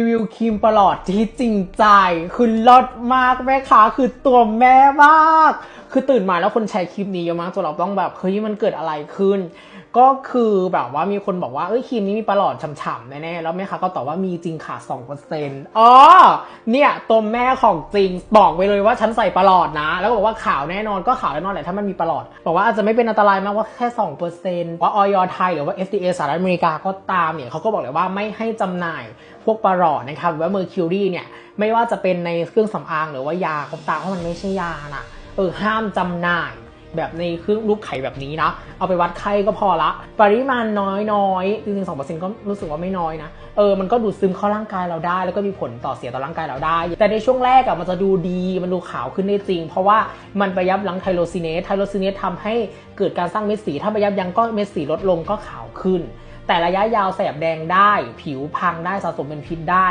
รีวิวครีมประหลอดที่จริงใจ คือลดมากแม่ค้าคือตัวแม่มาก คือตื่นมาแล้วคนแชร์คลิปนี้เยอะมากจนเราต้องแบบเฮ้ยมันเกิดอะไรขึ้น ก็คือแบบว่ามีคนบอกว่าเอ้ยครีมนี้มีประหลอดฉ่ำๆแน่ๆแล้วแม่ค้าก็ตอบว่ามีจริงค่ะ2%อ๋อเนี่ยตัวแม่ของจริงบอกไปเลยว่าฉันใส่ประหลอดนะ แล้วก็บอกว่าขาวแน่นอนก็ขาวแน่นอนแหละถ้ามันมีประหลอด บอกว่าอาจจะไม่เป็นอันตรายมากว่าแค่2%ว่าออยไทยหรือว่า FDA สหรัฐอเมริกาก็ตามเนี่ยเขาก็บอกเลยว่าไม่ให้จำหน่ายพวกประหลอดนะครับหรือว่าเมอร์คิวรีเนี่ยไม่ว่าจะเป็นในเครื่องสำอางหรือว่ายาก็ตามเพราะมันไม่ใช่ยานะเออห้ามจำหน่าย แบบในเครื่องรูปไข่แบบนี้นะ เอาไปวัดไข้ก็พอละ ปริมาณน้อยๆจริงๆสองเปอร์เซ็นต์ก็รู้สึกว่าไม่น้อยนะ เออ มันก็ดูดซึมเข้าร่างกายเราได้ แล้วก็มีผลต่อเสียต่อร่างกายเราได้ แต่ในช่วงแรกอะมันจะดูดี มันดูขาวขึ้นได้จริง เพราะว่ามันไปยับยั้งไทโรซิเนส ไทโรซิเนสทำให้เกิดการสร้างเม็ดสี ถ้าไปยับยั้งก็เม็ดสีลดลงก็ขาวขึ้น แต่ระยะยาวแสบแดงได้ ผิวพังได้สะสมเป็นพิษได้